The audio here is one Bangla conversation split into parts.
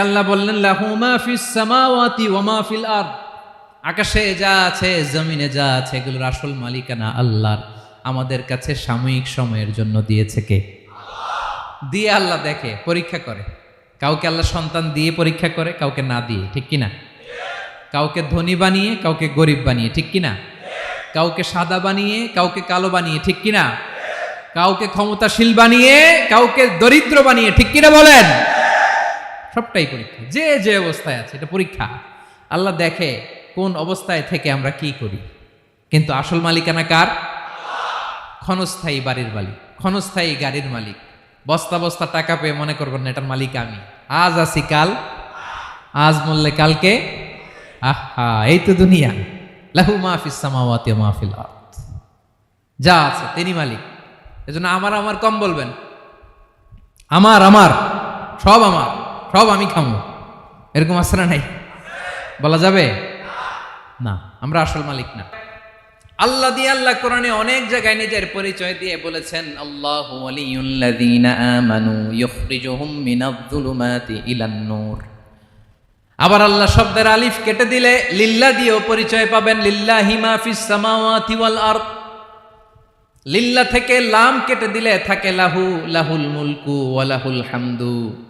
আল্লাহ বললেন লাহুমা ফিস সামাওয়াতি ওয়া ফিল আরদ। আকাশে যা আছে, জমিনে যা আছে, এগুলোর আসল মালিকানা আল্লাহর। আমাদের কাছে সাময়িক সময়ের জন্য দিয়েছে কে? দিয়ে আল্লাহ দেখে, পরীক্ষা করে। কাউকে আল্লাহ সন্তান দিয়ে পরীক্ষা করে, কাউকে না দিয়ে, ঠিক কিনা? কাউকে ধনী বানিয়ে, কাউকে গরিব বানিয়ে, ঠিক কিনা? কাউকে সাদা বানিয়ে, কাউকে কালো বানিয়ে, ঠিক কিনা? কাউকে ক্ষমতাশীল বানিয়ে, কাউকে দরিদ্র বানিয়ে, ঠিক কিনা বলেন? সবটাই পরীক্ষা। যে যে অবস্থায় আছে, এটা পরীক্ষা। আল্লাহ দেখে কোন অবস্থায় থেকে আমরা কি করি। কিন্তু আসল মালিকানা কার? ক্ষণস্থায়ী বাড়ির মালিক, ক্ষণস্থায়ী গাড়ির মালিক। বস্তা বস্তা টাকা পেয়ে মনে করবেন না, এটার মালিক আমি। আজ আছি কাল, আজ মরলে কালকে? আহা, এই তো দুনিয়া। লাহু মাহফিস সামাওয়াতি ওয়া মাহফিল যা আছে, তিনি মালিক। এজন্য আমার আমার কম বলবেন। আমার আমার, সব আমার। সব আমি খামো। এরকম আসরা নাই? বলা যাবে? না, আমরা আসল মালিক না। আল্লাহ দিয়ে আল্লাহ কোরআনে অনেক জায়গায় নিজের পরিচয় দিয়ে বলেছেন, আল্লাহ আমানু মিনায-যুলুমাতি ইলান নূর। আবার আল্লাহ শব্দের আলিফ কেটে দিলে, লিল্লা দিয়েও পরিচয় পাবেন, লিল্লাহি মা ফিস লিল্লা থেকে লাম কেটে দিলে থাকে, লাহু, লাহুল মুলকু ওয়ালাহুল হামদু।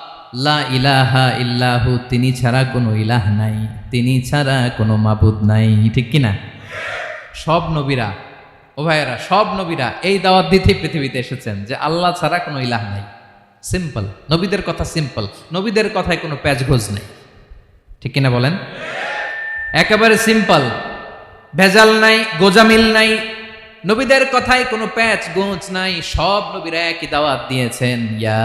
লা ইলাহা ইল্লাহু, তিনি ছাড়া কোনো ইলাহ নাই, তিনি ছাড়া কোনো মাবুদ নাই, ঠিক কি না সব নবীরা, ও ভাইয়েরা, সব নবীরা এই দাওয়াত দিতে পৃথিবীতে এসেছেন যে আল্লাহ ছাড়া কোনো ইলাহ নাই। সিম্পল নবীদের কথা সিম্পল নবীদের কথায় কোনো প্যাচঘোজ নেই। ঠিক কিনা বলেন? একেবারে সিম্পল ভেজাল নাই, গোজামিল নাই, নবীদের কথায় কোনো প্যাচ গোঁচ নাই, সব নবীরা একই দাওয়াত দিয়েছেন, ইয়া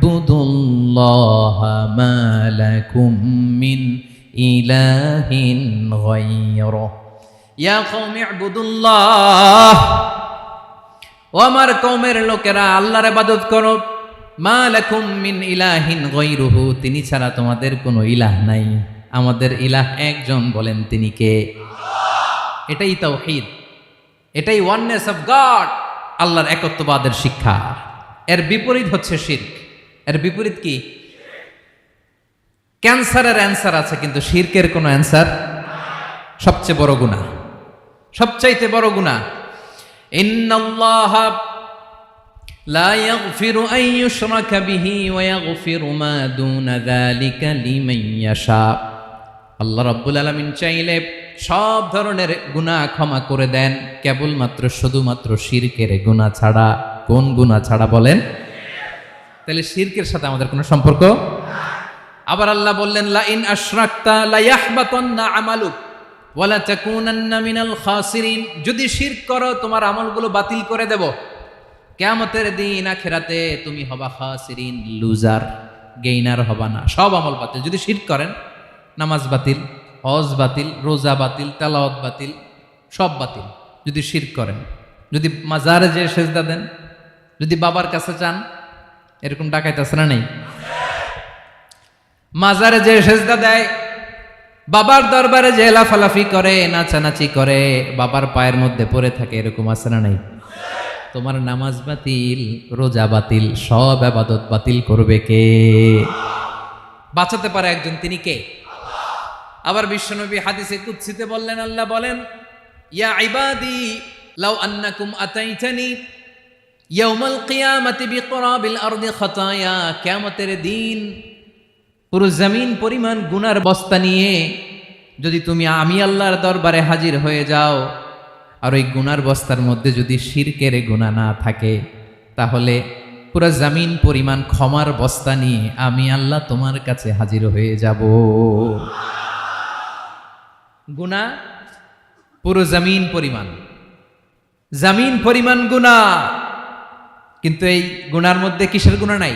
কওমি আ'বুদুল্লাহ মা লাকুম মিন ইলাহিন গায়রুহ ইয়া কওমি আ'বুদুল্লাহ ও আমার কওমের লোকেরা আল্লাহর ইবাদত করো। মা লাকুম মিন ইলাহিন গায়রুহু তিনি ছাড়া তোমাদের কোনো ইলাহ নাই। আমাদের ইলাহ একজন বলেন তিনি কে? এটাই তাওহীদ এটাই ওয়াননেস অফ গড আল্লাহর একত্ববাদের শিক্ষা। এর বিপরীত হচ্ছে শিরক। এর বিপরীত কি ক্যান্সারের অ্যান্সার আছে কিন্তু শিরকের কোনো অ্যান্সার সবচেয়ে বড় গুণা সবচাইতে বড় গুণা ইন্নাল্লাহ لا يغفر أن يشرك به ويغفر ما دون ذلك لمن يشاء আল্লাহ রব্বুল আলমিন চাইলে সব ধরনের গুনাহ ক্ষমা করে দেন কেবলমাত্র শুধুমাত্র শিরকের গুনাহ ছাড়া কোন গুনাহ ছাড়া বলেন তাহলে শিরকের সাথে আমাদের কোনো সম্পর্ক? আবার আল্লাহ বললেন লা ইন আশরাকতা লা ইয়াহবাতান্না আমালুক, ওয়ালা তাকুনান্না মিনাল খাসিরিন। যদি শিরক করো, তোমার আমলগুলো বাতিল করে দেব। কেয়ামতের দিন আখেরাতে তুমি হবা খাসিরিন, লুজার, গেইনার হবা না। সব আমল বাতিল। যদি শিরক করেন, নামাজ বাতিল, হজ বাতিল, রোজা বাতিল, তেলাওয়াত বাতিল, সব বাতিল। যদি শিরক করেন, যদি মাজারে যে সেজদা দেন, যদি বাবার কাছে চান এরকম ডাকাইতে আছে না নেই? মাজারে যে সেজদা দেয়, বাবার দরবারে যে লাফালাফি করে, নাচানাচি করে, বাবার পায়ের মধ্যে পড়ে থাকে, এরকম আছে না নাই? তোমার নামাজ বাতিল, রোজা বাতিল, সব আবাদত বাতিল করবে কে? বাঁচাতে পারে একজন, তিনি কে? আবার বিশ্বনবী হাদিসে কুৎসিতে বললেন, আল্লাহ বলেন, ইয়া ইবাদি, লাউ আন্নাকুম আতাইতানি ইয়াউমাল কিয়ামাতি বিকরাবিল আরদি খাতায়া, কিয়ামতের দিন পুরো জমিন পরিমাণ গুনার বস্তা নিয়ে যদি তুমি, আমি আল্লাহর দরবারে হাজির হয়ে যাও, আর ওই গুনার বস্তার মধ্যে যদি শিরকের গুণা না থাকে, তাহলে পুরো জমিন পরিমাণ ক্ষমার বস্তা নিয়ে আমি আল্লাহ তোমার কাছে হাজির হয়ে যাব। গুণা পুরো জমিন পরিমাণ। জমিন পরিমাণ গুণা কিন্তু এই গুণার মধ্যে কিসের গুণা নাই?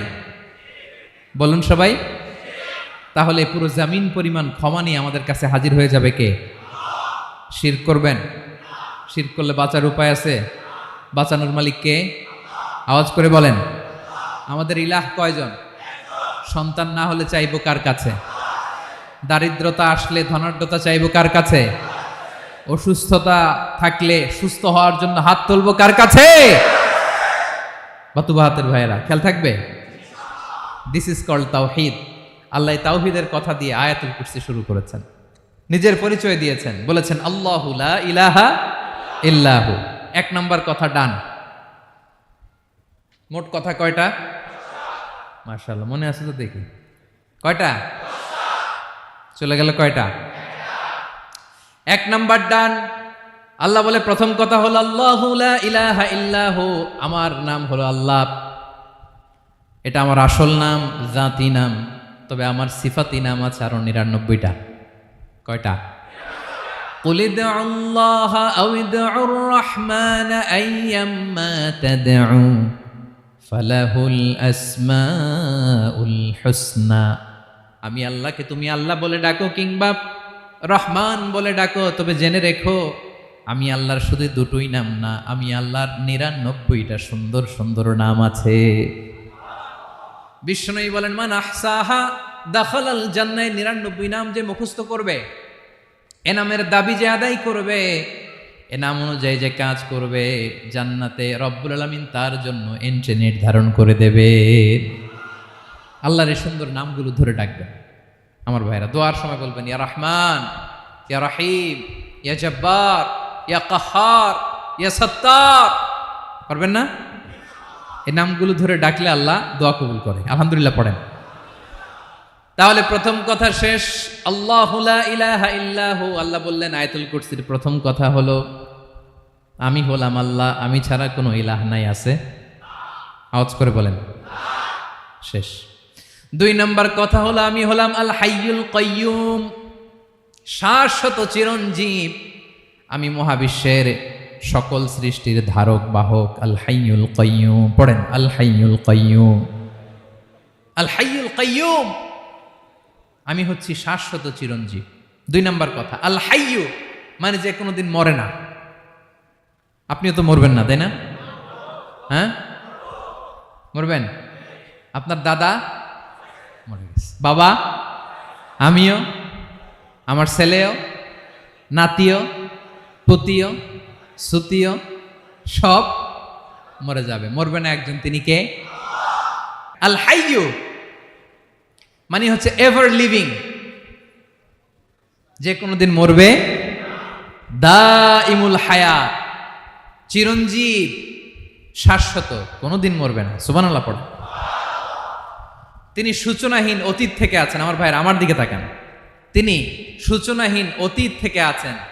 বলুন সবাই। তাহলে পুরো জামিন পরিমাণ ক্ষমা নিয়ে আমাদের কাছে হাজির হয়ে যাবে কে? শির করবেন। শির করলে বাঁচার উপায় আছে? বাঁচানোর মালিক কে? আওয়াজ করে বলেন। আমাদের ইলাহ কয়জন? সন্তান না হলে চাইব কার কাছে? দারিদ্রতা আসলে ধনাঢ্যতা চাইব কার কাছে? অসুস্থতা থাকলে সুস্থ হওয়ার জন্য হাত তুলবো কার কাছে? বাতুবাহাতের ভাইয়েরা, খেয়াল থাকবে? দিস ইজ কল্ড তাওহিদ আল্লাহ তাওহিদের কথা দিয়ে আয়াতুল কুরসি শুরু করেছেন। নিজের পরিচয় দিয়েছেন। বলেছেন, আল্লাহু লা ইলাহা ইল্লাহু। এক নম্বর কথা ডান। মোট কথা কয়টা? মার্শাল্লাহ মনে আছে তো দেখি। কয়টা? চলে গেল কয়টা? এক নাম্বার ডান। আল্লাহ বলে প্রথম কথা হলো আল্লাহু লা ইলাহা ইল্লাহু আমার নাম হলো আল্লাহ এটা আমার আসল নাম জাতি নাম তবে আমার সিফাতি নাম আছে আরো নিরানব্বইটা কয়টা قل ادعوا الله أو ادعوا الرحمن أيما تدعوا فله الأسماء الحسنى আমি আল্লাহকে তুমি আল্লাহ বলে ডাকো কিংবা রহমান বলে ডাকো তবে জেনে রেখো আমি আল্লাহর শুধু দুটোই নাম না, আমি আল্লাহর নিরানব্বইটা সুন্দর সুন্দর নাম আছে। বিষ্ণনই বলেন, মান আহসাহা দাখাল আল জান্নায়, নিরানব্বই নাম যে মুখস্থ করবে, এ নামের দাবি যে আদায় করবে, এ নাম অনুযায়ী যে কাজ করবে, জান্নাতে রব্বুল আলমিন তার জন্য এন্ট্রি নির্ধারণ করে দেবে। আল্লাহর এই সুন্দর নামগুলো ধরে ডাকবেন। আমার ভাইরা, দোয়ার সময় বলবেন ইয়া রহমান, ইয়া রাহিম, ইয়া জব্বার ইয়া কাহার, ইয়া সত্তার। পারবেন না? এই নামগুলো ধরে ডাকলে আল্লাহ দোয়া কবুল করে। আলহামদুলিল্লাহ পড়েন। তাহলে প্রথম কথা শেষ। আল্লাহ আল্লাহ বললেন, আয়তুল কুরসির প্রথম কথা হলো, আমি হলাম আল্লাহ, আমি ছাড়া কোনো ইলাহ নাই আছে। আওয়াজ করে বলেন। শেষ। দুই নম্বর কথা হলো, আমি হলাম আল হাইয়ুল কয়ুম শাশ্বত চিরঞ্জীব। আমি মহাবিশ্বের সকল সৃষ্টির ধারক, বাহক আল হাইয়ুল কয়ুম পড়েন আল হাইয়ুল কয়ুম আল কয়ুম আমি হচ্ছি শাশ্বত চিরঞ্জীব। দুই নম্বর কথা আল হাইয়ু মানে যে কোনো দিন মরে না। আপনিও তো মরবেন না, তাই না? হ্যাঁ? মরবেন? আপনার দাদা মরে গেছে। বাবা? আমিও? আমার ছেলেও? নাতিও? পুতিও, সুতিও, সব মরে যাবে। মরবে না একজন, তিনি কে? আল হাইয়ু মানে হচ্ছে এভার লিভিং যে কোনোদিন মরবে। দা ইমুল হায়া, চিরঞ্জীব, শাশ্বত কোনোদিন মরবে না। সুবান আল্লাহ পড়ে। তিনি সূচনাহীন অতীত থেকে আছেন। আমার ভাইয়ের, আমার দিকে তাকান। তিনি সূচনাহীন অতীত থেকে আছেন।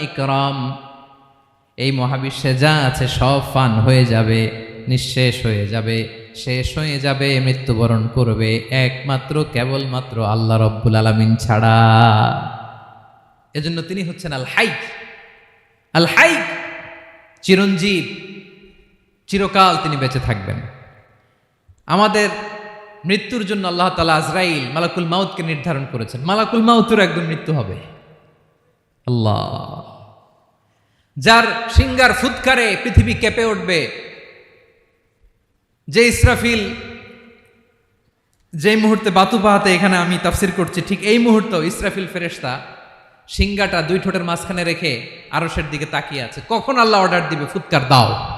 ইকরাম। এই মহাবিশ্বে যা আছে সব ফান হয়ে যাবে, নিঃশেষ হয়ে যাবে, শেষ হয়ে যাবে, মৃত্যুবরণ করবে, একমাত্র, কেবলমাত্র আল্লাহ রব্বুল আলামিন ছাড়া। এজন্য তিনি হচ্ছেন আল হাই। আল হাই চিরঞ্জীব, চিরকাল তিনি বেঁচে থাকবেন। আমাদের মৃত্যুর জন্য আল্লাহ তালা আজরাইল মালাকুল মাউতকে নির্ধারণ করেছেন। মালাকুল মাউতের একদম মৃত্যু হবে। আল্লাহ। যার সিঙ্গার ফুৎকারে পৃথিবী কেঁপে উঠবে, যে ইসরাফিল যে মুহূর্তে বাতু পাহাতে এখানে আমি তাফসির করছি, ঠিক এই মুহূর্তে ইসরাফিল ফেরেশতা সিঙ্গাটা দুই ঠোঁটের মাঝখানে রেখে আরসের দিকে তাকিয়ে আছে। কখন আল্লাহ অর্ডার দিবে? ফুৎকার দাও।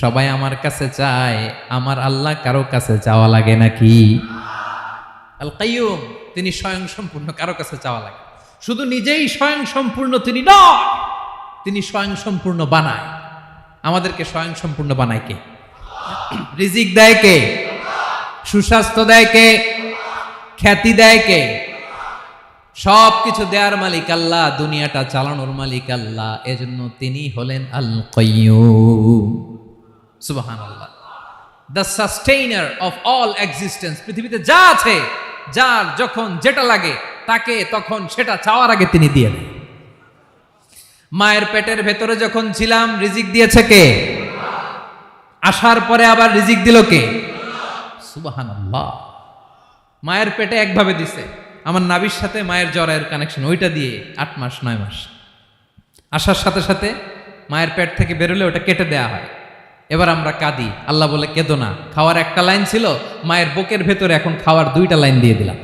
সবাই আমার কাছে চায়, আমার আল্লাহ কারও কাছে চাওয়া লাগে নাকি? আল কাইয়ুম, তিনি স্বয়ং সম্পূর্ণ, কারও কাছে চাওয়া লাগে। শুধু নিজেই স্বয়ং সম্পূর্ণ তিনি নয়, তিনি স্বয়ং সম্পূর্ণ বানায়। আমাদেরকে স্বয়ং সম্পূর্ণ বানায় কে? রিজিক দেয় কে? সুস্বাস্থ্য দেয় কে? খ্যাতি দেয় কে? সব কিছু দেয়ার মালিক আল্লাহ, দুনিয়াটা চালানোর মালিক আল্লাহ, এজন্য তিনি হলেন আল কয়ুম সুবাহান the sustainer of all existence পৃথিবীতে যা আছে, যার যখন যেটা লাগে, তাকে তখন সেটা চাওয়ার আগে তিনি দিয়ে মায়ের পেটের ভেতরে যখন ছিলাম, রিজিক দিয়েছে কে? আসার পরে আবার রিজিক দিল কে? সুবাহান আল্লাহ মায়ের পেটে একভাবে দিছে। আমার নাবির সাথে মায়ের জরায়ের কানেকশন ওইটা দিয়ে আট মাস, নয় মাস। আসার সাথে সাথে মায়ের পেট থেকে বেরোলে ওটা কেটে দেয়া হয়। এবার আমরা কাঁদি। আল্লাহ বলে, কেঁদো না। খাওয়ার একটা লাইন ছিল, মায়ের বুকের ভেতরে এখন খাওয়ার দুইটা লাইন দিয়ে দিলাম।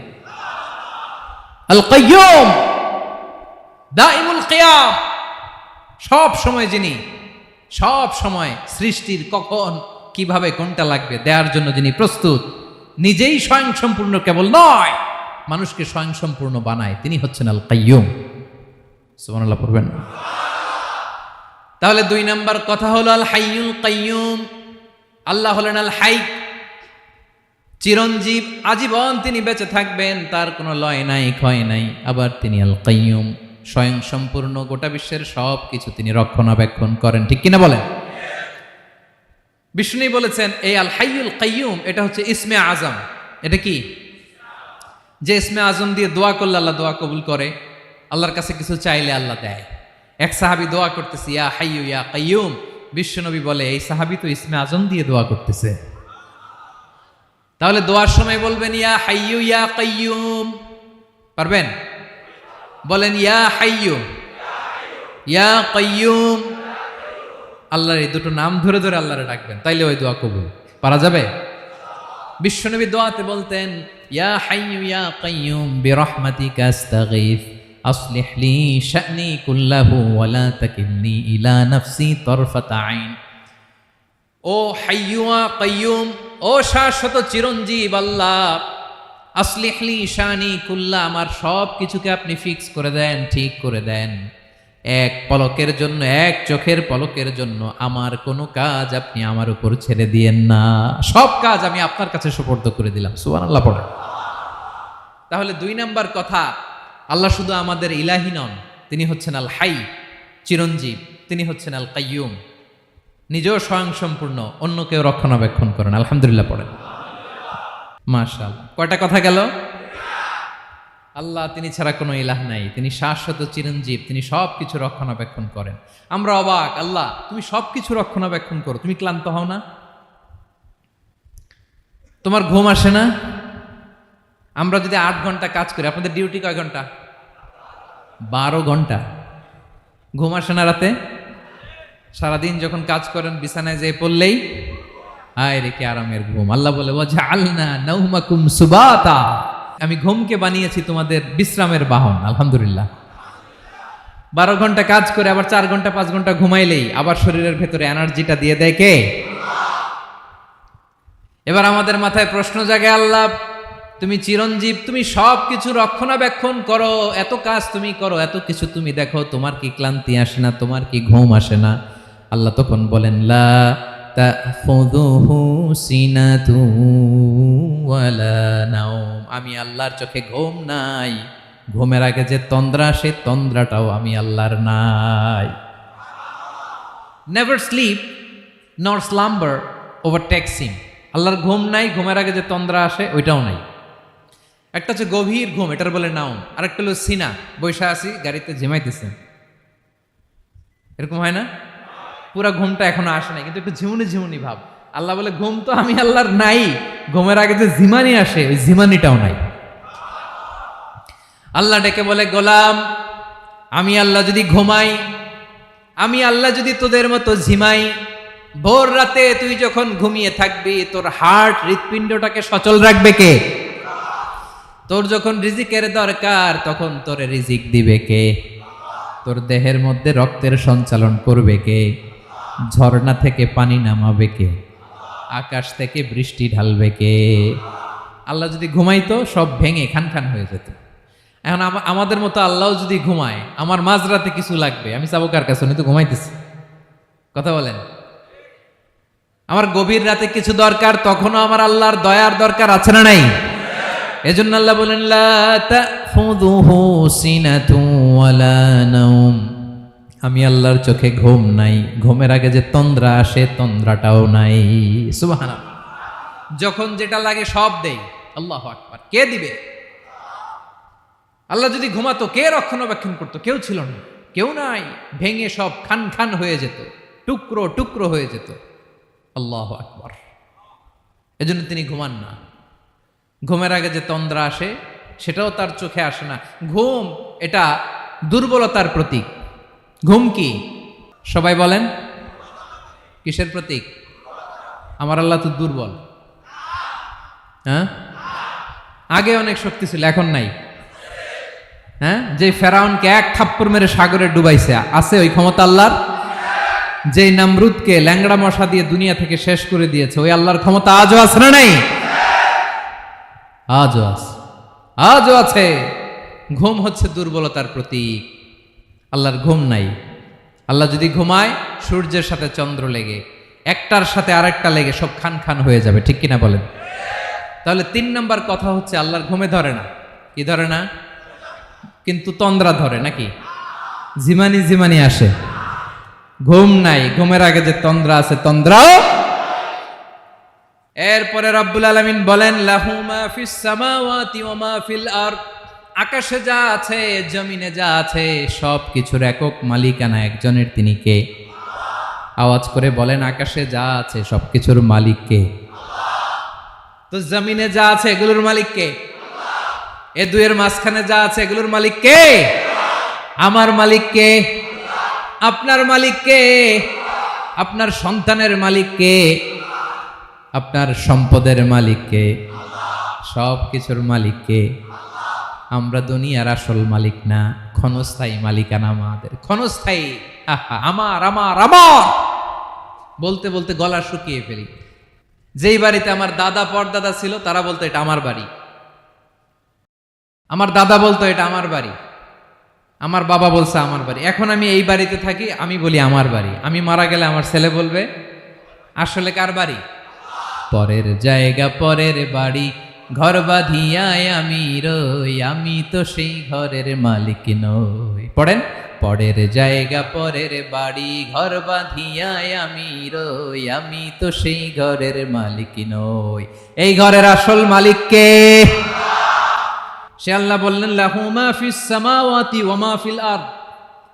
সব সময় যিনি, সব সময় সৃষ্টির কখন, কীভাবে, কোনটা লাগবে দেওয়ার জন্য যিনি প্রস্তুত, নিজেই স্বয়ং সম্পূর্ণ কেবল নয়, মানুষকে স্বয়ং সম্পূর্ণ বানায়, তিনি হচ্ছেন আল কাইয়ুম সুবহানাল্লাহ, পড়বেন না। তাহলে দুই নাম্বার কথা হলো, আল হাইয়ুল কাইয়ুম। আল্লাহ হলেন আল হাই। চিরঞ্জীব, আজীবন তিনি বেঁচে থাকবেন, তার কোনো লয় নাই, ক্ষয় নাই। আবার তিনি আল কাইয়ুম। স্বয়ং সম্পূর্ণ গোটা বিশ্বের সব কিছু তিনি রক্ষণাবেক্ষণ করেন। ঠিক কিনা বলেন? বিষ্ণু বলেছেন, এই আল হাইয়ুল কাইয়ুম, এটা হচ্ছে ইসমে আজম। এটা কি? যে ইসমে আজম দিয়ে দোয়া করলে আল্লাহ দোয়া কবুল করে। আল্লাহর কাছে কিছু চাইলে আল্লাহ দেয়। এক সাহাবি দোয়া করতেছে, ইয়া হাইয়ু ইয়া কাইয়ুম বিশ্বনবী বলে, এই সাহাবি তো ইসমে আজম দিয়ে দোয়া করতেছে। তাহলে দোয়ার সময় বলবেন, ইয়া হাইয়ু ইয়া কাইয়ুম পারবেন? বলেন, ইয়া হাইয়ু ইয়া কাইয়ুম আল্লাহর এই দুটো নাম ধরে ধরে আল্লাহরে ডাকবেন, তাইলে ওই দোয়া কবুল। পারা যাবে? বিশ্বনবী দোয়াতে বলতেন, ইয়া হাইয়ু ইয়া কাইয়ুম বিরহমাতিকা আস্তাগীথ أصلح لي شأني كله ولا تكلني إلى نفسي طرفة عين ও হাইয়ুয়া কাইয়ুম ও শাশ্বত চিরঞ্জীব আল্লাহ আসলিহলি শানি কুল্লা আমার সব কিছুকে আপনি ফিক্স করে দেন ঠিক করে দেন এক পলকের জন্য এক চোখের পলকের জন্য আমার কোনো কাজ আপনি আমার উপর ছেড়ে দিয়েন না সব কাজ আমি আপনার কাছে সুপর্দ করে দিলাম সুবান আল্লাহ পড়ে তাহলে দুই নাম্বার কথা আল্লাহ শুধু আমাদের ইলাহি নন, তিনি হচ্ছেন আল হাই চিরঞ্জীব, তিনি হচ্ছেন আল কাইয়ুম নিজেও স্বয়ং সম্পূর্ণ অন্য কেউ রক্ষণাবেক্ষণ করেন আলহামদুলিল্লাহ পড়েন। মাশাল। কয়টা কথা গেল? আল্লাহ তিনি ছাড়া কোনো ইলাহ নাই, তিনি শাশ্বত চিরঞ্জীব, তিনি সব কিছু রক্ষণাবেক্ষণ করেন। আমরা অবাক, আল্লাহ, তুমি সব কিছু রক্ষণাবেক্ষণ করো, তুমি ক্লান্ত হও না? তোমার ঘুম আসে না? আমরা যদি আট ঘণ্টা কাজ করি, আপনাদের ডিউটি কয় ঘণ্টা? বারো ঘণ্টা। ঘুম আসে না রাতে? সারাদিন যখন কাজ করেন, বিছানায় যেয়ে পড়লেই আয় রে আরামের ঘুম। আল্লাহ বলে বোঝা আলনা সুবাতা। আমি ঘুমকে বানিয়েছি তোমাদের বিশ্রামের বাহন, আলহামদুলিল্লাহ। বারো ঘণ্টা কাজ করে, আবার চার ঘণ্টা, পাঁচ ঘণ্টা ঘুমাইলেই আবার শরীরের ভেতরে এনার্জিটা দিয়ে দেয় কে? এবার আমাদের মাথায় প্রশ্ন জাগে, আল্লাহ তুমি চিরঞ্জীব, তুমি সব কিছু রক্ষণাবেক্ষণ করো, এত কাজ তুমি করো, এত কিছু তুমি দেখো, তোমার কি ক্লান্তি আসে না, তোমার কি ঘুম আসে না? আল্লাহ তখন বলেন, লা আমি আল্লাহর চোখে ঘুম নাই। ঘুমের আগে যে তন্দ্রা সে তন্দ্রাটাও আমি আল্লাহর নাই। Never sleep nor slumber over taxing আল্লাহর ঘুম নাই, ঘুমের আগে যে তন্দ্রা আসে, ওইটাও নাই। একটা হচ্ছে গভীর ঘুম, এটার বলে নাও আরেকটা হলো সিনা বৈশা আসি গাড়িতে ঝিমাইতেছে এরকম হয় না? পুরা ঘুমটা এখনও আসে নাই, কিন্তু একটু ঝিমুনি ঝিমুনি ভাব। আল্লাহ বলে, ঘুম তো আমি আল্লাহর নাই, ঘুমের আগে যে ঝিমানি আসে, ওই ঝিমানিটাও নাই। আল্লাহ ডেকে বলে, গোলাম, আমি আল্লাহ যদি ঘুমাই, আমি আল্লাহ যদি তোদের মতো ঝিমাই, ভোর রাতে তুই যখন ঘুমিয়ে থাকবি, তোর হার্ট হৃৎপিণ্ডটাকে সচল রাখবে কে? তোর যখন রিজিকের দরকার, তখন তোর রিজিক দিবে কে? তোর দেহের মধ্যে রক্তের সঞ্চালন করবে কে? ঝর্ণা থেকে পানি নামাবে কে? আকাশ থেকে বৃষ্টি ঢালবে কে? আল্লাহ যদি ঘুমাইতো, সব ভেঙে খান খান হয়ে যেত। এখন আমাদের মতো আল্লাহ যদি ঘুমায়, আমার মাঝরাতে কিছু লাগবে, আমি যাব কার কাছে? তো ঘুমাইতেছি। কথা বলেন। আমার গভীর রাতে কিছু দরকার, তখনও আমার আল্লাহর দয়ার দরকার আছে না নাই? এজন্য আল্লাহ বলেন আমি আল্লাহর চোখে ঘুম নাই। ঘুমের আগে যে তন্দ্রা আসে, তন্দ্রাটাও নাই। সুবহানাল্লাহ। যখন যেটা লাগে সব দেই। আল্লাহু আকবার। কে দিবে? আল্লাহ যদি ঘুমাতো, কে রক্ষণাবেক্ষণ করতো? কেউ ছিল না। কেউ নাই। ভেঙে সব খান খান হয়ে যেত। টুকরো টুকরো হয়ে যেত। আল্লাহ আকবর। এজন্য তিনি ঘুমান না। ঘুমের আগে যে তন্দ্রা আসে, সেটাও তার চোখে আসে না। ঘুম এটা দুর্বলতার প্রতীক। ঘুম কি? সবাই বলেন, কিসের প্রতীক? আমার আল্লাহ তো দুর্বল। হ্যাঁ? আগে অনেক শক্তি ছিল, এখন নাই। হ্যাঁ? যে ফেরাউনকে এক থাপ্পড় মেরে সাগরে ডুবাইছে, আছে ওই ক্ষমতা আল্লাহর? যে নামরুদকে ল্যাংড়া মশা দিয়ে দুনিয়া থেকে শেষ করে দিয়েছে, ওই আল্লাহর ক্ষমতা আজও আছে না নাই? আজও আছে। আজও আছে। ঘুম হচ্ছে দুর্বলতার প্রতীক। আল্লাহর ঘুম নাই। আল্লাহ যদি ঘুমায়, সূর্যের সাথে চন্দ্র লেগে, একটার সাথে আরেকটা লেগে সব খান খান হয়ে যাবে, ঠিক কিনা বলেন? তাহলে তিন নম্বর কথা হচ্ছে, আল্লাহর ঘুমে ধরে না। কি ধরে না? কিন্তু তন্দ্রা ধরে, নাকি? জিমানি জিমানি আসে। ঘুম নাই। ঘুমের আগে যে তন্দ্রা আছে, তন্দ্রাও এরপরে রব্বুল আলামিন বলেন, লাহু ফিস সামাওয়াতি ওয়া মা আরদ। আকাশে যা আছে, জমিনে যা আছে সব কিছুর একক মালিকানা একজনের, তিনি কে? আওয়াজ করে বলেন, আকাশে যা আছে সব কিছুর মালিক কে? তো জমিনে যা আছে, এগুলোর মালিক কে? এ দুয়ের মাঝখানে যা আছে, এগুলোর মালিক কে? আমার মালিক কে? আপনার মালিক কে? আপনার সন্তানের মালিক কে? আপনার সম্পদের মালিক কে সব কিছুর মালিক কে আমরা দুনিয়ার আসল মালিক না, ক্ষণস্থায়ী মালিকানা আমাদের। ক্ষণস্থায়ী আমার আমার আমার! বলতে বলতে গলা শুকিয়ে ফেলি। যেই বাড়িতে আমার দাদা পরদাদা ছিল, তারা বলতো, এটা আমার বাড়ি। আমার দাদা বলতো, এটা আমার বাড়ি। আমার বাবা বলছে, আমার বাড়ি। এখন আমি এই বাড়িতে থাকি, আমি বলি, আমার বাড়ি। আমি মারা গেলে আমার ছেলে বলবে, আসলে কার বাড়ি? পরের জায়গা, পরের বাড়ি। ঘর বাঁধিয়ায় আমি রই, আমি তো সেই ঘরের মালিক নই। পড়েন? পরের জায়গা, পরের বাড়ি, ঘর বাঁধিয়ায় আমি রই, আমি তো সেই ঘরের মালিক নই। এই ঘরের আসল মালিক কে? সে আল্লাহ বললেন, লাহু মা ফিস সামাওয়াতি ওয়া মা ফিল আরদ।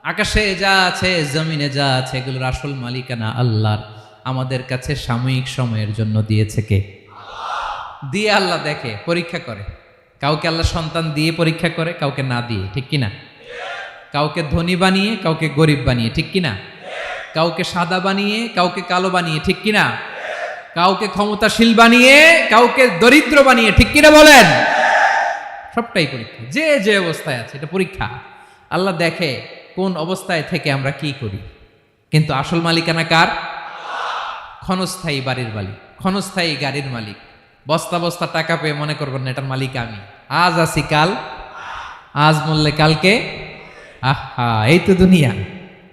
আকাশে যা আছে, জমিনে যা আছে, এগুলোর আসল মালিকানা আল্লাহর। আমাদের কাছে সাময়িক সময়ের জন্য দিয়েছে কে? দিয়ে আল্লাহ দেখে, পরীক্ষা করে। কাউকে আল্লাহ সন্তান দিয়ে পরীক্ষা করে, কাউকে না দিয়ে, ঠিক কিনা? কাউকে ধনী বানিয়ে, কাউকে গরিব বানিয়ে, ঠিক কিনা? কাউকে সাদা বানিয়ে, কাউকে কালো বানিয়ে, ঠিক কিনা? কাউকে ক্ষমতাশীল বানিয়ে, কাউকে দরিদ্র বানিয়ে, ঠিক কিনা বলেন? সবটাই পরীক্ষা। যে যে অবস্থায় আছে, এটা পরীক্ষা। আল্লাহ দেখে কোন অবস্থায় থেকে আমরা কি করি। কিন্তু আসল মালিকানা কার? ক্ষণস্থায়ী বাড়ির মালিক, ক্ষণস্থায়ী গাড়ির মালিক। বস্তা বস্তা টাকা পেয়ে মনে করবেন না, এটার মালিক আমি। আজ আছি কাল, আজ মরলে কালকে? আহা, এই তো দুনিয়া।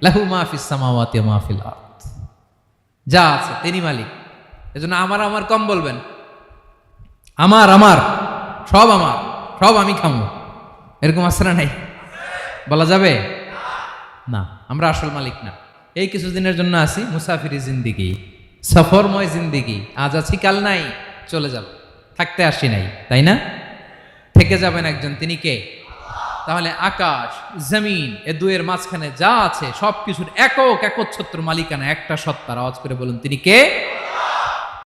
লাহু মাহফিস সামাওয়াতি ওয়া মাহফিল যা আছে, তিনি মালিক। এজন্য আমার আমার কম বলবেন। আমার আমার, সব আমার, সব আমি খামো। এরকম আছে না নাই? বলা যাবে? না, আমরা আসল মালিক না। এই কিছুদিনের জন্য আছি মুসাফিরি জিন্দিগি। সফরময় জিন্দিগি। আজ আছি কাল নাই, চলে যাব। থাকতে আসি নাই, তাই না? থেকে যাবেন একজন, তিনি কে? তাহলে আকাশ, জমিন, এ দুয়ের মাঝখানে যা আছে সব কিছুর একক, একচ্ছত্র মালিকানা, একটা সত্তার আওয়াজ করে বলুন, তিনি কে?